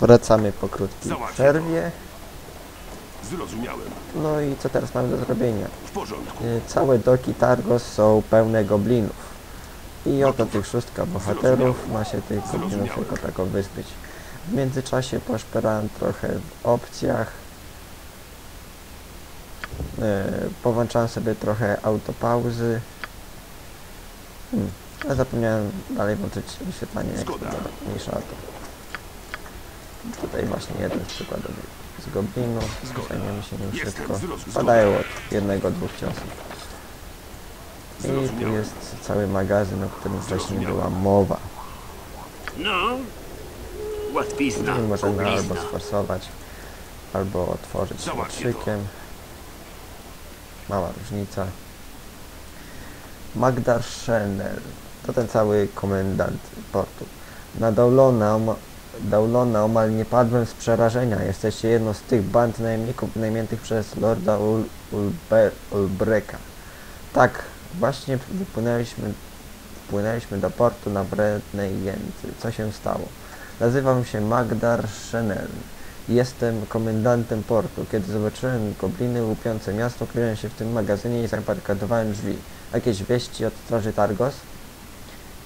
Wracamy po krótkiej przerwie. Zrozumiałem. No i co teraz mamy do zrobienia? W porządku. Y, Całe doki Targos są pełne goblinów. I oto tych szóstka bohaterów ma się tych goblinów jako tako wyzbyć. W międzyczasie poszperałem trochę w opcjach. E, Powłączałem sobie trochę autopauzy. Hmm. A zapomniałem dalej włączyć wyświetlanie mniejsza o to. Tutaj właśnie jeden z przykładów z. Zgoda. Zajmiemy się nim szybko. Padają od jednego, dwóch ciosów. I tu jest cały magazyn, o którym wcześniej była mowa. No, łatwizna, I możemy albo sforsować, albo otworzyć łotrzykiem. Mała różnica. Magdar Schenel to ten cały komendant portu. Na Daulona, oma- Daulona omal nie padłem z przerażenia. Jesteście jedną z tych band najemników wynajmiętych przez Lorda Ul Ulbreka. Tak, właśnie wypłynęliśmy, wpłynęliśmy do portu na wrednej jęty. Co się stało? Nazywam się Magdar Schenel. Jestem komendantem portu. Kiedy zobaczyłem gobliny łupiące miasto, kryłem się w tym magazynie i zabarykadowałem drzwi. Jakieś wieści od straży Targos?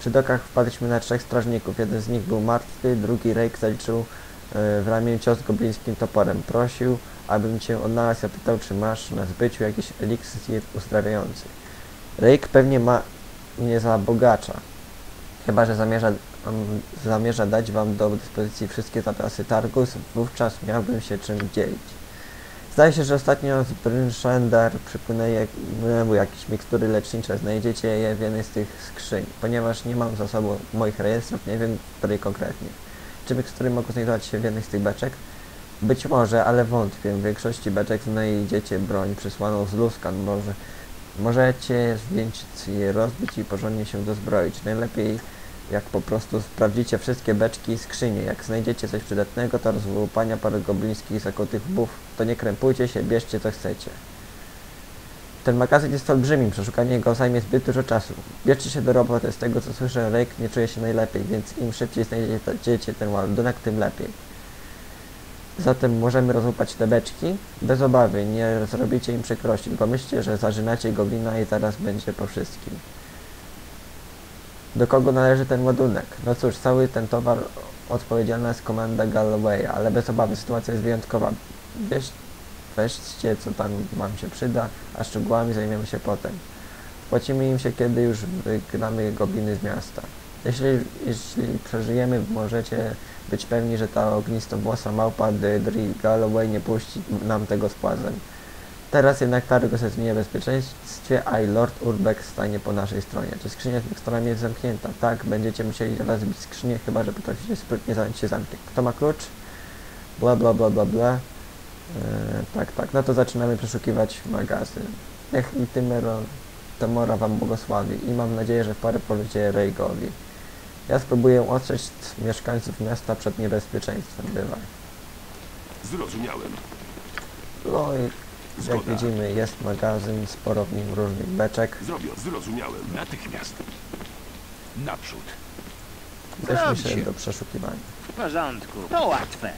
Przy dokach wpadliśmy na trzech strażników. Jeden z nich był martwy, drugi Rejk zaliczył e, w ramię cios goblińskim toporem. Prosił, abym cię odnalazł. Zapytał, czy masz na zbyciu jakiś eliksir uzdrawiający. Rejk pewnie ma mnie za bogacza. Chyba, że zamierza, zamierza dać wam do dyspozycji wszystkie zapasy Targus, wówczas miałbym się czym dzielić. Zdaje się, że ostatnio z Brynszendar przypłynęły jakieś mikstury lecznicze. Znajdziecie je w jednej z tych skrzyń. Ponieważ nie mam za sobą moich rejestrów, nie wiem której konkretnie. Czy mikstury mogą znajdować się w jednej z tych beczek? Być może, ale wątpię. W większości beczek znajdziecie broń przysłaną z Luskan. Może możecie zdjąć je rozbić i porządnie się dozbroić. Najlepiej jak po prostu sprawdzicie wszystkie beczki i skrzynie. Jak znajdziecie coś przydatnego, to rozłupania parę goblińskich zakotych buf, to nie krępujcie się, bierzcie co chcecie. Ten magazyn jest olbrzymim, przeszukanie go zajmie zbyt dużo czasu. Bierzcie się do roboty, z tego co słyszę, Rake nie czuje się najlepiej, więc im szybciej znajdziecie ten ładunek, tym lepiej. Zatem możemy rozłupać te beczki. Bez obawy, nie zrobicie im przykrości, tylko myślcie, że zażynacie goblina i zaraz będzie po wszystkim. Do kogo należy ten ładunek? No cóż, cały ten towar odpowiedzialna jest komenda Galloway, ale bez obawy sytuacja jest wyjątkowa. Weź, weźcie co tam wam się przyda, a szczegółami zajmiemy się potem. Płacimy im się, kiedy już wygramy gobliny z miasta. Jeśli, jeśli przeżyjemy, możecie być pewni, że ta ognistowłosa małpa Dri Galloway nie puści nam tego z płazem. Teraz jednak Targos jest w niebezpieczeństwie, a i Lord Urbeck stanie po naszej stronie. Czy skrzynia z miksturami jest zamknięta? Tak, będziecie musieli rozbić skrzynię, chyba że potraficie sprytnie zająć się zamkiem. Kto ma klucz? Bla bla bla bla bla. Eee, tak, tak, no to zaczynamy przeszukiwać magazyn. Niech i Tymero, Temora wam błogosławi i mam nadzieję, że w parę powiecie Rejgowi. Ja spróbuję otrzeć mieszkańców miasta przed niebezpieczeństwem, bywaj. Zrozumiałem. No i jak Zgoda. widzimy jest magazyn, sporo w nim różnych beczek. Zrobię. Zrozumiałem. Natychmiast. Naprzód. Weźmy się do przeszukiwania. W porządku, to łatwe.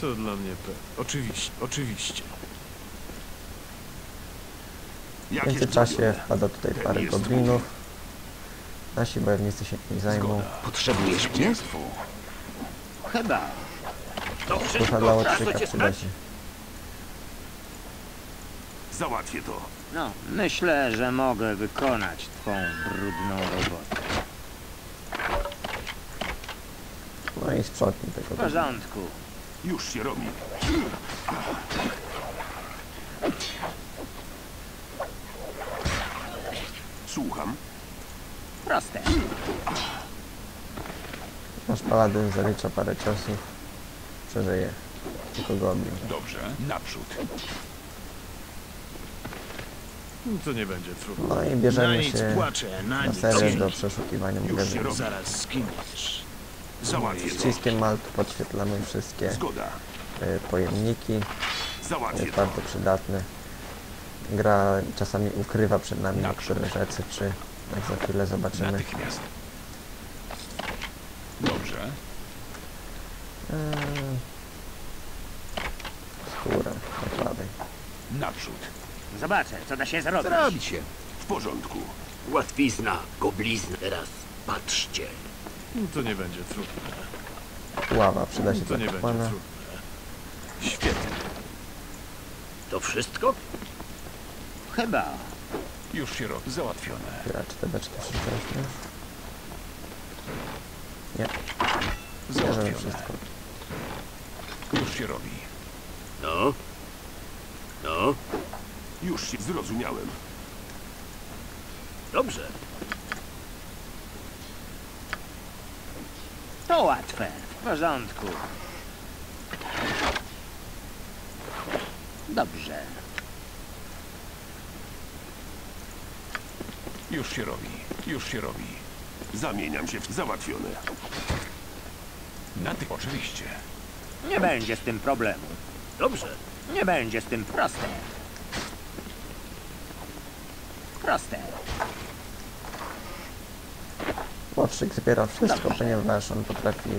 To dla mnie pe. Oczywiście, oczywiście. W międzyczasie wpada tutaj parę goblinów. Nasi wojownicy się tym zajmą. Zgoda. Potrzebujesz mnie? Chyba. To wszystko, dla na co łotrzyka cię przyda stać? się. Załatwię to. No, myślę, że mogę wykonać twą brudną robotę. No i sprzątnij W tego goblina. porządku. Już się robi. Słucham. Proste. Nasz paladyn zalicza parę ciosów. Przeżyje. Tylko goblin. Dobrze. Naprzód. No To nie będzie trudno. No i Na bierzemy nic się płaczę, na na serię do przeszukiwania magazynu. Zaraz skiniesz. Ściskiem maltu podświetlamy wszystkie y, pojemniki. Załatwię Jest bardzo przydatne. Gra czasami ukrywa przed nami niektóre rzeczy, czy jak za chwilę zobaczymy. Natychmiast. Dobrze. Skórę na prawej. Naprzód. Zobaczę, co da się zrobić. Zrobicie. W porządku. Łatwizna, goblizna. Teraz patrzcie. No To nie będzie trudne. Ława przyda się To dla nie będzie kapłana. trudne. Świetnie. To wszystko? Chyba. Już się robi. Załatwione. Chwila, czy te beczki już? Nie, Załatwione. wszystko. Już się robi. No. No. Już się zrozumiałem. Dobrze. To łatwe. W porządku. Dobrze. Już się robi. Już się robi. Zamieniam się w załatwione. Na ty oczywiście. Nie będzie z tym problemu. Dobrze. Nie będzie z tym proste. Proste. Łotrzyk zbiera wszystko, Dobrze. ponieważ on potrafi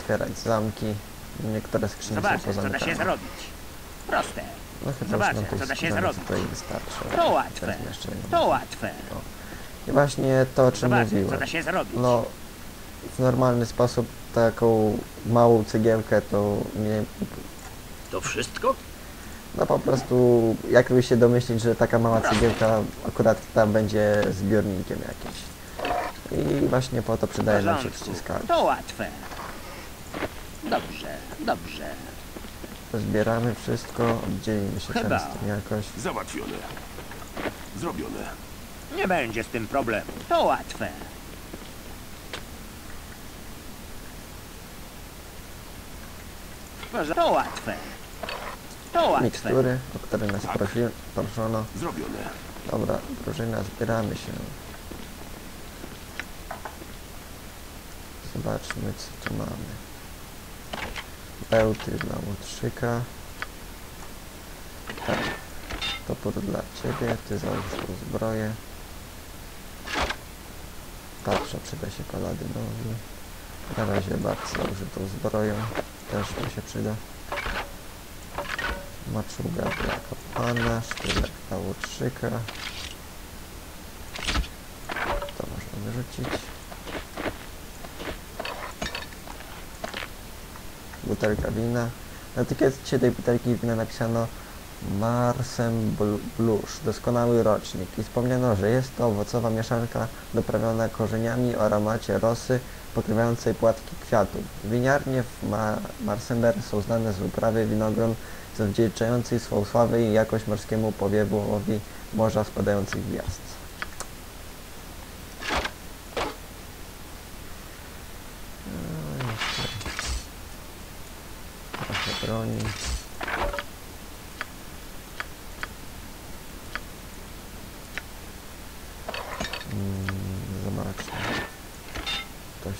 otwierać zamki. Niektóre skrzynie są Zobaczę, co da się pozamykane. zrobić. Proste. No chyba Zobaczę, co da się zrobić. wystarczy. To łatwe. To łatwe. I właśnie to, o czym Zobaczę, co mówiłem. da się zrobić. No, w normalny sposób taką małą cegiełkę to nie... To wszystko? No po prostu, jakby się domyślić, że taka mała cegiełka akurat tam będzie zbiornikiem jakimś. I właśnie po to przydaje nam się porządku. wciskać. To łatwe. Dobrze, dobrze. Zbieramy wszystko, oddzielimy się Chyba. tym jakoś. Załatwione. Zrobione. Nie będzie z tym problemu. To łatwe. To łatwe. To łatwe. Mikstury, o które nas Tak. prosi, proszono. Zrobione. Dobra, drużyna, zbieramy się. Zobaczmy, co tu mamy. Bełty dla łotrzyka. Tak. Topór dla ciebie, ty załóż tą zbroję. Patrza, przyda się paladynowi. Na razie Bart założy tą zbroję. Też to się przyda. Maczuga dla kapłana, sztylet dla łotrzyka. To można wyrzucić. Butelka wina. Na etykiecie tej butelki wina napisano Marsem Bl- Blusz, doskonały rocznik i wspomniano, że jest to owocowa mieszanka doprawiona korzeniami o aromacie rosy pokrywającej płatki kwiatów. Winiarnie w Ma są znane z uprawy winogron zawdzięczającej swą sławę i jakość morskiemu powiewowi morza spadających gwiazd. Jeszcze Trochę broni. Mm, Zobaczmy. To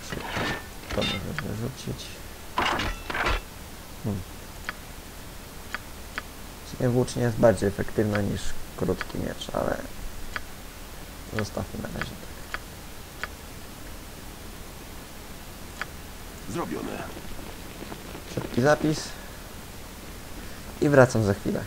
się to możesz wyrzucić. Hmm. Włócznia jest bardziej efektywna niż krótki miecz, ale zostawmy na razie tak. Zrobione. Szybki zapis i wracam za chwilę.